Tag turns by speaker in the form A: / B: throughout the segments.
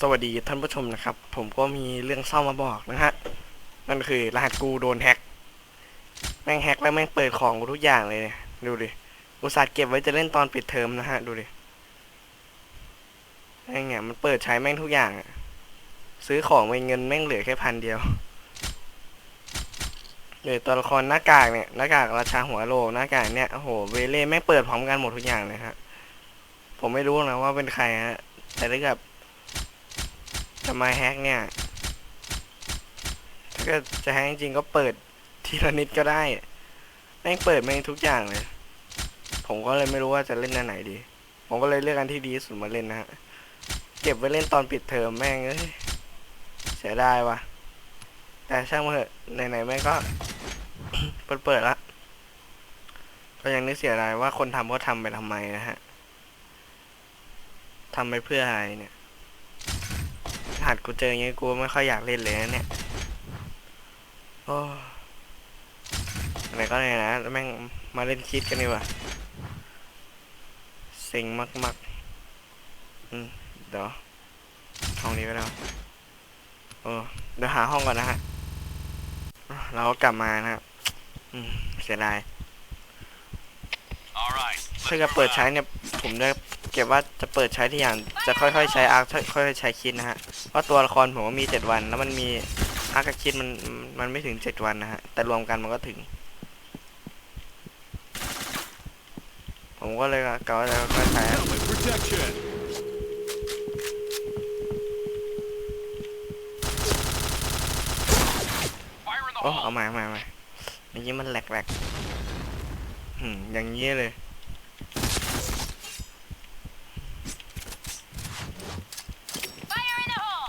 A: สวัสดีท่านผู้ชมนะครับ ผมก็มีเรื่องเศร้ามาบอกนะฮะนั่นคือ รหัสกูโดนแฮกแม่งแฮกแล้วแม่งเปิดของกูทุกอย่างเลยเนี่ยดูดิอุตส่าห์เก็บไว้จะเล่นตอนปิดเทอมนะฮะ ดูดิแม่งเนี่ยมันเปิดใช้แม่งทุกอย่างซื้อของไปเงินแม่งเหลือแค่พันเดียวเดี๋ยวตัวละครหน้ากากเนี่ยหน้ากากราชาหัวโลหน้ากากเนี่ยโอ้โหเวเล่แม่งเปิดพร้อมกันหมดทุกอย่างเลยฮะผมไม่รู้นะว่าเป็นใครฮะแต่ถ้าเกิด จะมาแฮกเนี่ย ถ้าเกิดจะแฮกจริงก็เปิดทีละนิดก็ได้แม่งเปิดแม่งทุกอย่างเลย ผมก็เลยไม่รู้ว่าจะเล่นอันไหนดี ผมก็เลยเลือกอันที่ดีสุดมาเล่นนะฮะ เก็บไว้เล่นตอนปิดเทอมแม่งเอ้ยเสียดายว่ะ แต่ช่างมันเถอะไหนๆแม่งก็ เปิดเปิดๆละก็ยังนึกเสียดายว่าคนทำก็ทำไปทำไมนะฮะทำไปเพื่ออะไรเนี่ย กูเจออย่างงี้กูไม่ค่อยอยากเล่นเลยนะเนี่ยโอ้อะไรก็เลยนะแล้วแม่งมาเล่นคิดกันดีกว่าเซ็งมากๆอืมเดี๋ยวห้องนี้ไปแล้วเออเดี๋ยวหาห้องก่อนนะฮะอะเราก็กลับมานะครับอืมเสียดาย
B: All right.
A: ถ้าจะเปิดใช้เนี่ยผมจะ เก็บว่าจะเปิดใช้ที่อย่างจะค่อยๆใช้อาร์คค่อยๆใช้คิดนะฮะเพราะตัวละครผมมีเจ็ดวัน แล้วมันมีอาร์คกับคิดมันมันไม่ถึงเจ็ดวันนะฮะแต่รวมกันมันก็ถึง ผมก็เลยกะว่าจะค่อยๆใช้โอ้เอาม่เอาใหม่เอาม่เมื่อกี้มันแหลกๆหืมอย่างนี้เลย
C: Fire in the hole!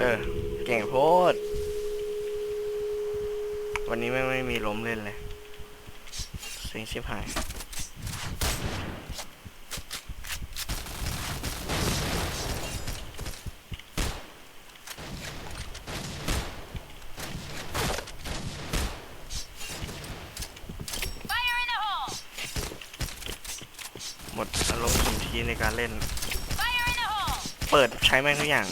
A: เออ เก่งโพด วันนี้ไม่ไม่มีล้มเล่นเลยเซ็งชิบหายหมดอารมณ์สมทีในการเล่น เปิดใช้แม่งทุกอย่าง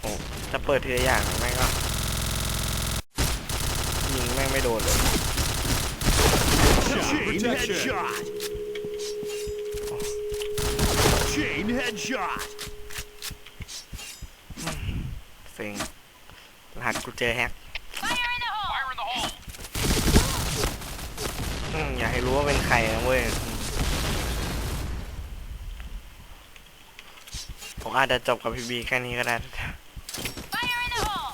A: โอ้จะเปิดทีละอย่างแม่งก็ ยิงแม่งไม่โดนเลยเซ็งรหัสกูเจอแฮกอย่าให้รู้ว่าเป็นใครนะเว้ยผมอาจจะจบกับพีบีแค่นี้ก็ได้
C: Fire in the hole!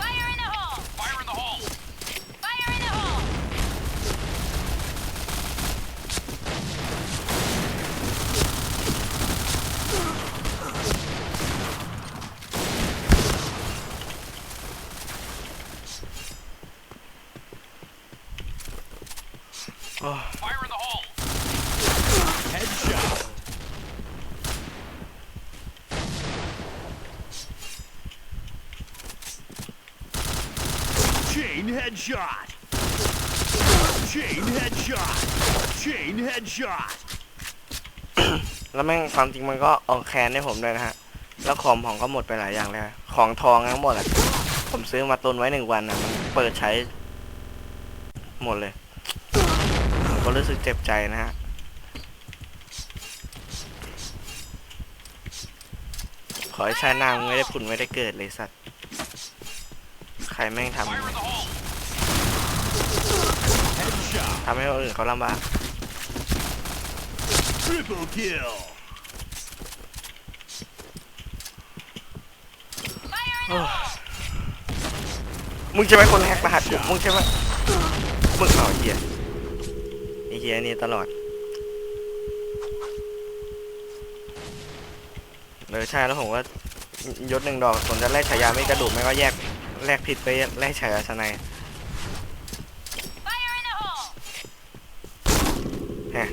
C: Fire in the hole!
B: Fire in the hole.
C: Fire in the hole!
A: โอ้
B: Fire in the hole. Headshot. Chain headshot. Chain headshot. Chain headshot.
A: แล้วแม่งความจริงมันก็ออกแคนให้ผมด้วยนะฮะ แล้วของผมก็หมดไปหลายอย่างเลยของทองทั้งหมดอะผมซื้อมาตุนไว้หนึ่งวันอะมันเปิดใช้ หมดเลยผมก็รู้สึกเจ็บใจนะฮะขอให้ชาติหน้ามึงไม่ได้ผุนไม่ได้เกิดเลยสัตว์ ใครแม่งทำ ทำให้คนอื่นเขาลำบาก
B: Triple kill.
C: Fire in the hole!
A: มึงจะเป็นคนแฮกรหัสกูมึงใช่ไหมมึงเอาไอ้เฮียไอ้เฮียนี่ตลอดเออใช่แล้วผมว่ายศหนึ่งดอกผมจะแลกฉายาไม่กระดูกไม่ก็แยกแลกผิดไปแลกฉายาชนาย ฮะ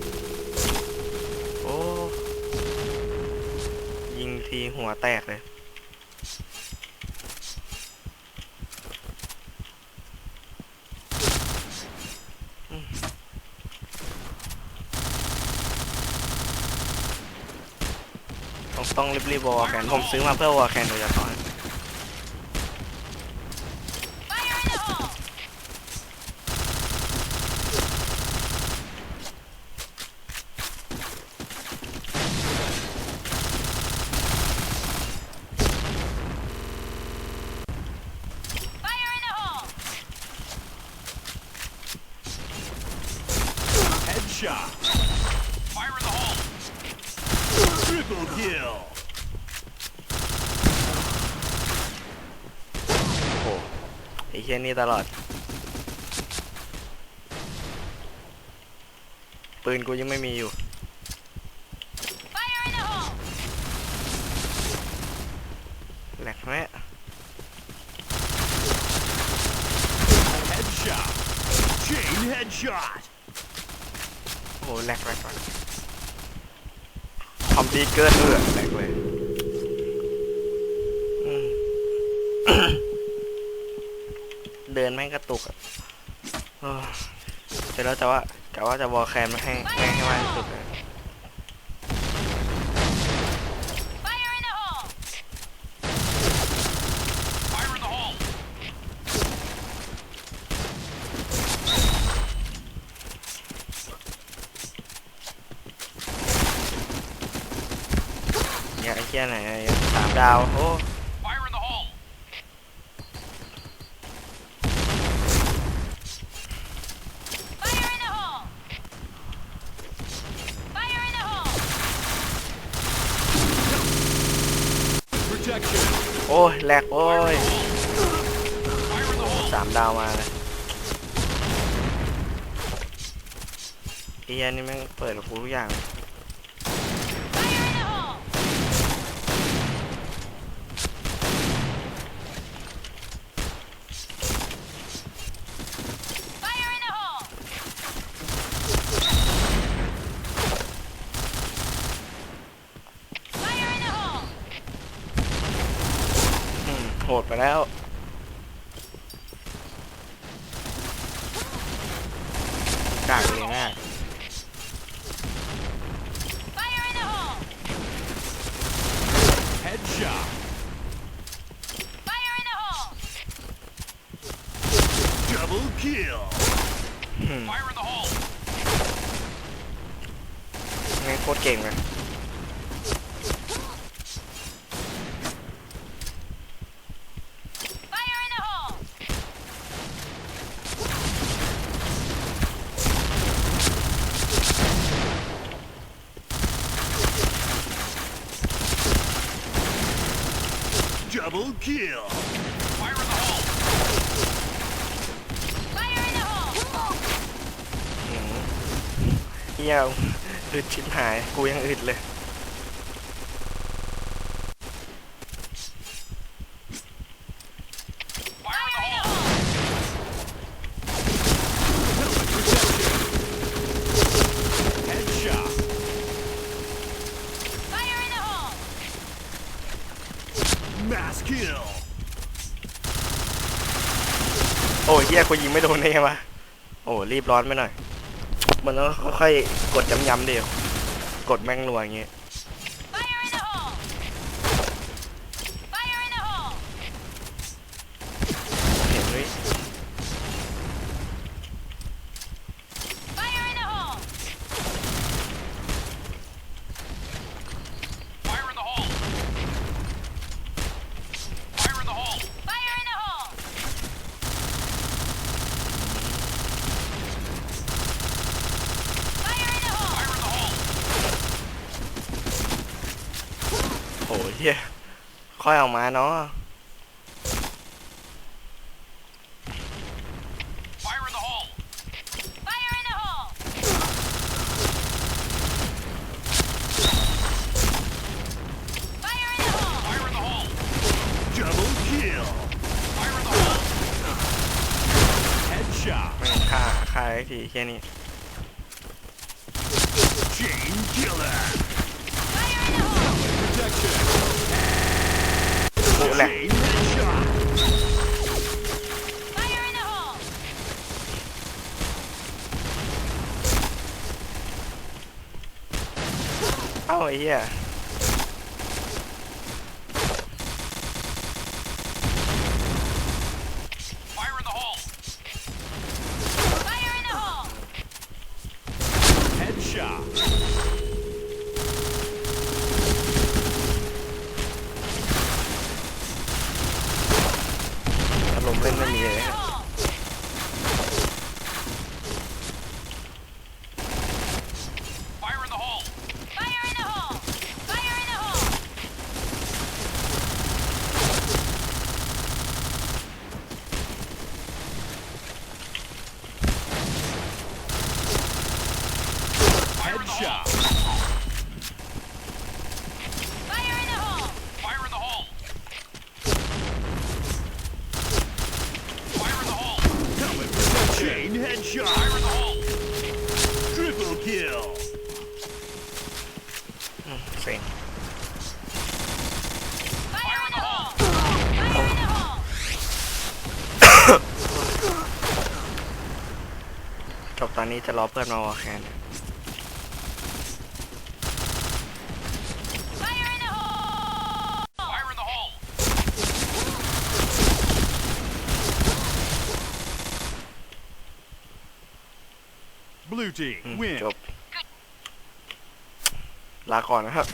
A: โอ้ ยิงทีหัวแตกเลย ต้องต้องรีบๆวอลแคนผมซื้อมาเพื่อวอลแคนโดยเฉพาะ
B: Headshot. Fire in the hole. Triple kill.
A: โอ้โหไอ้เฮียนี่ตลอด ปืนกูยังไม่มีอยู่
C: Fire in the hole!
A: แหลกไหม
B: Headshot. Chain headshot.
A: โหแหลกแหลกแหลกคอมดีเกินเอื้อแหลกเลยเดินแม่งกระตุกอะเสร็จแล้วจะว่ากะว่าจะวอลแคนไม่ให้ไม่ให้มากที่สุดเลย
C: Fire in the hole!
B: Fire in the hole.
A: เนี่ยไอ้เหี้ยไหนสามดาวโอ้โอ้ยแหลกโอ้ยสามดาวมาเลยเอ้ยนี่แม่งเปิดหูทุกอย่าง
C: in the hole! Fire in the hole! Fire in the hole!
A: อืมโห ดไปแล้ว กากเลยนะ
C: Fire in the hole!
B: Headshot.
C: Fire in the hole!
B: Double kill.
A: อืม
B: Fire in the hole.
A: แม่งโคตรเก่งเลย
B: Double kill. Fire in the hole.
C: Fire in the hole!
A: อืมเหี้ยอึดชิบหาย กูยังอึดเลย กูยิงไม่โดนได้ไงวะโอ้รีบร้อนไปหน่อย มันต้องค่อยๆกดย้ำๆเดียว กดแม่งรัวอย่างเงี้
C: ย in the hole! Fire in the hole!
A: เห็นไหม
C: Fire in the hole!
B: Fire in the hole. Fire in the hole.
C: Fire in the hole!
A: โอ้ยเฮีย ค่อยออกมาเนาะ
B: Fire in the hole.
C: Fire in the hole! Fire in the hole!
B: Fire in the hole. Double kill. Fire in the hole. Headshot.
A: แม่งฆ่าฆ่าไอ้ทีแค่นี้
B: Chain killer.
C: Fire in the hole!
B: Protection.
A: ไอ้เหี้ย
B: Headshot.
C: Fire in the hole!
B: Fire in the hole. Fire in the hole. Helmet protection. Chain headshot. Fire in the hole. Triple kill.
A: อืมเซ็ง
C: Fire in the hole! Fire in the hole!
A: จบตอนนี้จะรอเพื่อนมาวอลแคน
C: Fire in the hole!
B: Fire in the hole. Blue
A: อืม
B: team win.
A: จบ ลาก่อนนะครับ